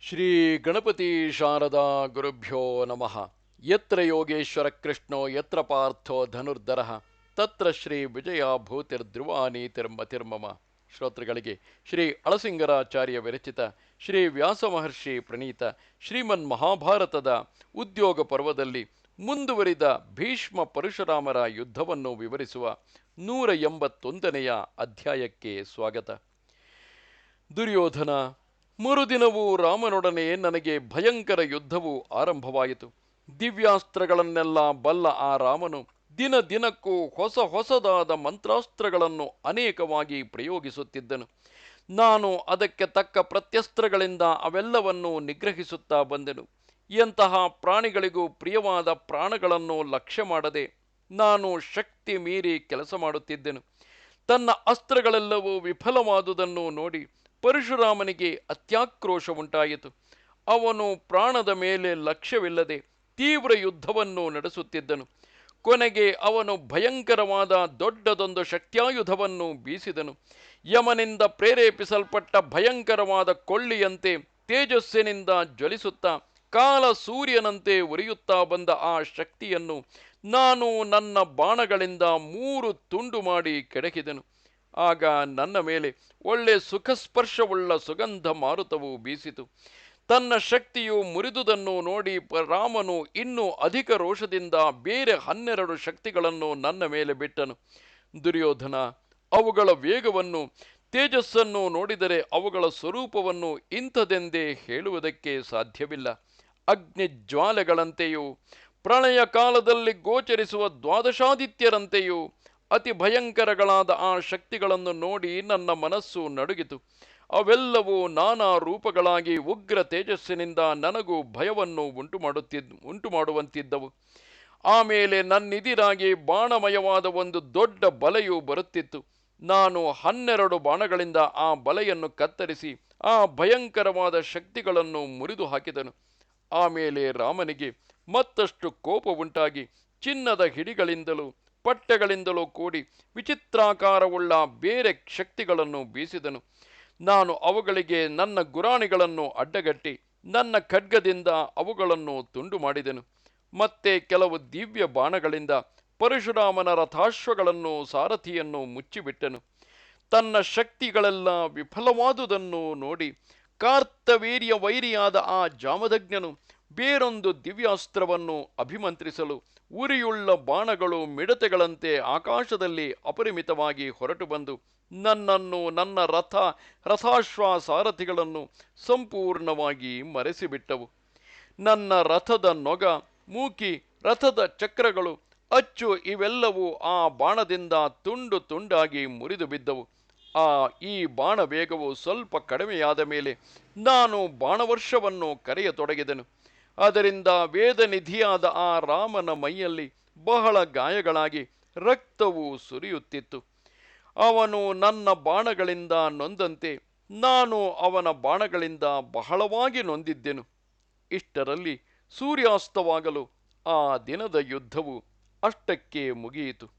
ಶ್ರೀ ಗಣಪತಿ ಶಾರದಾ ಗುರುಭ್ಯೋ ನಮಃ. ಯತ್ರ ಯೋಗೇಶ್ವರ ಕೃಷ್ಣೋ, ಯತ್ರ ಪಾರ್ಥೋ ಧನುರ್ಧರ. ತತ್ರ ಶ್ರೀ ವಿಜಯ ಭೂತಿರ್ಧ್ರುವಾನೀತಿರ್ಮ ತಿರ್ಮಮ. ಶ್ರೋತೃಗಳಿಗೆ ಶ್ರೀ ಅಳಸಿಂಗರಾಚಾರ್ಯ ವಿರಚಿತ ಶ್ರೀ ವ್ಯಾಸ ಮಹರ್ಷಿ ಪ್ರಣೀತ ಶ್ರೀಮನ್ ಮಹಾಭಾರತದ ಉದ್ಯೋಗ ಪರ್ವದಲ್ಲಿ ಮುಂದುವರಿದ ಭೀಷ್ಮ ಪರಶುರಾಮರ ಯುದ್ಧವನ್ನು ವಿವರಿಸುವ ನೂರ ಎಂಬತ್ತೊಂದನೆಯ ಅಧ್ಯಾಯಕ್ಕೆ ಸ್ವಾಗತ. ದುರ್ಯೋಧನ ಮರುದಿನವೂ ರಾಮನೊಡನೆ ನನಗೆ ಭಯಂಕರ ಯುದ್ಧವು ಆರಂಭವಾಯಿತು. ದಿವ್ಯಾಸ್ತ್ರಗಳನ್ನೆಲ್ಲ ಬಲ್ಲ ಆ ರಾಮನು ದಿನ ದಿನಕ್ಕೂ ಹೊಸ ಹೊಸದಾದ ಮಂತ್ರಾಸ್ತ್ರಗಳನ್ನು ಅನೇಕವಾಗಿ ಪ್ರಯೋಗಿಸುತ್ತಿದ್ದನು. ನಾನು ಅದಕ್ಕೆ ತಕ್ಕ ಪ್ರತ್ಯಸ್ತ್ರಗಳಿಂದ ಅವೆಲ್ಲವನ್ನೂ ನಿಗ್ರಹಿಸುತ್ತಾ ಬಂದೆನು. ಎಂತಹ ಪ್ರಾಣಿಗಳಿಗೂ ಪ್ರಿಯವಾದ ಪ್ರಾಣಗಳನ್ನು ಲಕ್ಷ್ಯ ಮಾಡದೆ ನಾನು ಶಕ್ತಿ ಮೀರಿ ಕೆಲಸ ಮಾಡುತ್ತಿದ್ದೆನು. ತನ್ನ ಅಸ್ತ್ರಗಳೆಲ್ಲವೂ ವಿಫಲವಾದುದನ್ನು ನೋಡಿ ಪರಶುರಾಮನಿಗೆ ಅತ್ಯಾಕ್ರೋಶ ಉಂಟಾಯಿತು ಅವನು ಪ್ರಾಣದ ಮೇಲೆ ಲಕ್ಷ್ಯವಿಲ್ಲದೆ ತೀವ್ರ ಯುದ್ಧವನ್ನು ನಡೆಸುತ್ತಿದ್ದನು. ಕೊನೆಗೆ ಅವನು ಭಯಂಕರವಾದ ದೊಡ್ಡದೊಂದು ಶಕ್ತ್ಯಾಯುಧವನ್ನು ಬೀಸಿದನು. ಯಮನಿಂದ ಪ್ರೇರೇಪಿಸಲ್ಪಟ್ಟ ಭಯಂಕರವಾದ ಕೊಳ್ಳಿಯಂತೆ ತೇಜಸ್ಸಿನಿಂದ ಜ್ವಲಿಸುತ್ತಾ ಕಾಲ ಸೂರ್ಯನಂತೆ ಉರಿಯುತ್ತಾ ಬಂದ ಆ ಶಕ್ತಿಯನ್ನು ನಾನು ನನ್ನ ಬಾಣಗಳಿಂದ ಮೂರು ತುಂಡು ಮಾಡಿ ಕೆಡಕಿದೆನು. ಆಗ ನನ್ನ ಮೇಲೆ ಒಳ್ಳೆ ಸುಖಸ್ಪರ್ಶವುಳ್ಳ ಸುಗಂಧ ಮಾರುತವು ಬೀಸಿತು. ತನ್ನ ಶಕ್ತಿಯು ಮುರಿದುದನ್ನು ನೋಡಿ ರಾಮನು ಇನ್ನೂ ಅಧಿಕ ರೋಷದಿಂದ ಬೇರೆ ಹನ್ನೆರಡು ಶಕ್ತಿಗಳನ್ನು ನನ್ನ ಮೇಲೆ ಬಿಟ್ಟನು. ದುರ್ಯೋಧನ, ಅವುಗಳ ವೇಗವನ್ನು ತೇಜಸ್ಸನ್ನು ನೋಡಿದರೆ ಅವುಗಳ ಸ್ವರೂಪವನ್ನು ಇಂಥದೆಂದೇ ಹೇಳುವುದಕ್ಕೆ ಸಾಧ್ಯವಿಲ್ಲ. ಅಗ್ನಿಜ್ವಾಲೆಗಳಂತೆಯೂ, ಪ್ರಳಯ ಕಾಲದಲ್ಲಿ ಗೋಚರಿಸುವ ದ್ವಾದಶಾದಿತ್ಯರಂತೆಯೂ ಅತಿ ಭಯಂಕರಗಳಾದ ಆ ಶಕ್ತಿಗಳನ್ನು ನೋಡಿ ನನ್ನ ಮನಸ್ಸು ನಡುಗಿತು. ಅವೆಲ್ಲವೂ ನಾನಾ ರೂಪಗಳಾಗಿ ಉಗ್ರ ತೇಜಸ್ಸಿನಿಂದ ನನಗೂ ಭಯವನ್ನು ಉಂಟು ಮಾಡುತ್ತಿದ್ ಉಂಟು ಮಾಡುವಂತಿದ್ದವು ಆಮೇಲೆ ನನ್ನಿದಿರಾಗಿ ಬಾಣಮಯವಾದ ಒಂದು ದೊಡ್ಡ ಬಲೆಯು ಬರುತ್ತಿತ್ತು. ನಾನು ಹನ್ನೆರಡು ಬಾಣಗಳಿಂದ ಆ ಬಲೆಯನ್ನು ಕತ್ತರಿಸಿ ಆ ಭಯಂಕರವಾದ ಶಕ್ತಿಗಳನ್ನು ಮುರಿದು ಹಾಕಿದನು ಆಮೇಲೆ ರಾಮನಿಗೆ ಮತ್ತಷ್ಟು ಕೋಪ ಉಂಟಾಗಿ ಚಿನ್ನದ ಹಿಡಿಗಳಿಂದಲೂ ಪಟ್ಟೆಗಳಿಂದಲೂ ಕೂಡಿ ವಿಚಿತ್ರಾಕಾರವುಳ್ಳ ಬೇರೆ ಶಕ್ತಿಗಳನ್ನು ಬೀಸಿದನು. ನಾನು ಅವುಗಳಿಗೆ ನನ್ನ ಗುರಾಣಿಗಳನ್ನು ಅಡ್ಡಗಟ್ಟಿ ನನ್ನ ಖಡ್ಗದಿಂದ ಅವುಗಳನ್ನು ತುಂಡು ಮಾಡಿದೆನು. ಮತ್ತೆ ಕೆಲವು ದಿವ್ಯ ಬಾಣಗಳಿಂದ ಪರಶುರಾಮನ ರಥಾಶ್ವಗಳನ್ನು ಸಾರಥಿಯನ್ನು ಮುಚ್ಚಿಬಿಟ್ಟನು. ತನ್ನ ಶಕ್ತಿಗಳೆಲ್ಲ ವಿಫಲವಾದುದನ್ನು ನೋಡಿ ಕಾರ್ತವೀರ್ಯ ವೈರಿಯಾದ ಆ ಜಾಮದಗ್ನನು ಬೇರೊಂದು ದಿವ್ಯಾಸ್ತ್ರವನ್ನು ಅಭಿಮಂತ್ರಿಸಲು ಉರಿಯುಳ್ಳ ಬಾಣಗಳು ಮಿಡತೆಗಳಂತೆ ಆಕಾಶದಲ್ಲಿ ಅಪರಿಮಿತವಾಗಿ ಹೊರಟು ಬಂದು ನನ್ನನ್ನು ನನ್ನ ರಥ ರಥಾಶ್ವ ಸಾರಥಿಗಳನ್ನು ಸಂಪೂರ್ಣವಾಗಿ ಮರೆಸಿಬಿಟ್ಟವು. ನನ್ನ ರಥದ ನೊಗ, ಮೂಕಿ, ರಥದ ಚಕ್ರಗಳು ಅಚ್ಚು ಇವೆಲ್ಲವೂ ಆ ಬಾಣದಿಂದ ತುಂಡು ತುಂಡಾಗಿ ಮುರಿದು ಬಿದ್ದವು ಆ ಈ ಬಾಣ ವೇಗವು ಸ್ವಲ್ಪ ಕಡಿಮೆಯಾದ ಮೇಲೆ ನಾನು ಬಾಣವರ್ಷವನ್ನು ಕರೆಯತೊಡಗಿದೆನು. ಅದರಿಂದ ವೇದನಿಧಿಯಾದ ಆ ರಾಮನ ಮೈಯಲ್ಲಿ ಬಹಳ ಗಾಯಗಳಾಗಿ ರಕ್ತವು ಸುರಿಯುತ್ತಿತ್ತು. ಅವನು ನನ್ನ ಬಾಣಗಳಿಂದ ನೊಂದಂತೆ ನಾನು ಅವನ ಬಾಣಗಳಿಂದ ಬಹಳವಾಗಿ ನೊಂದಿದ್ದೆನು. ಇಷ್ಟರಲ್ಲಿ ಸೂರ್ಯಾಸ್ತವಾಗಲು ಆ ದಿನದ ಯುದ್ಧವು ಅಷ್ಟಕ್ಕೆ ಮುಗಿಯಿತು.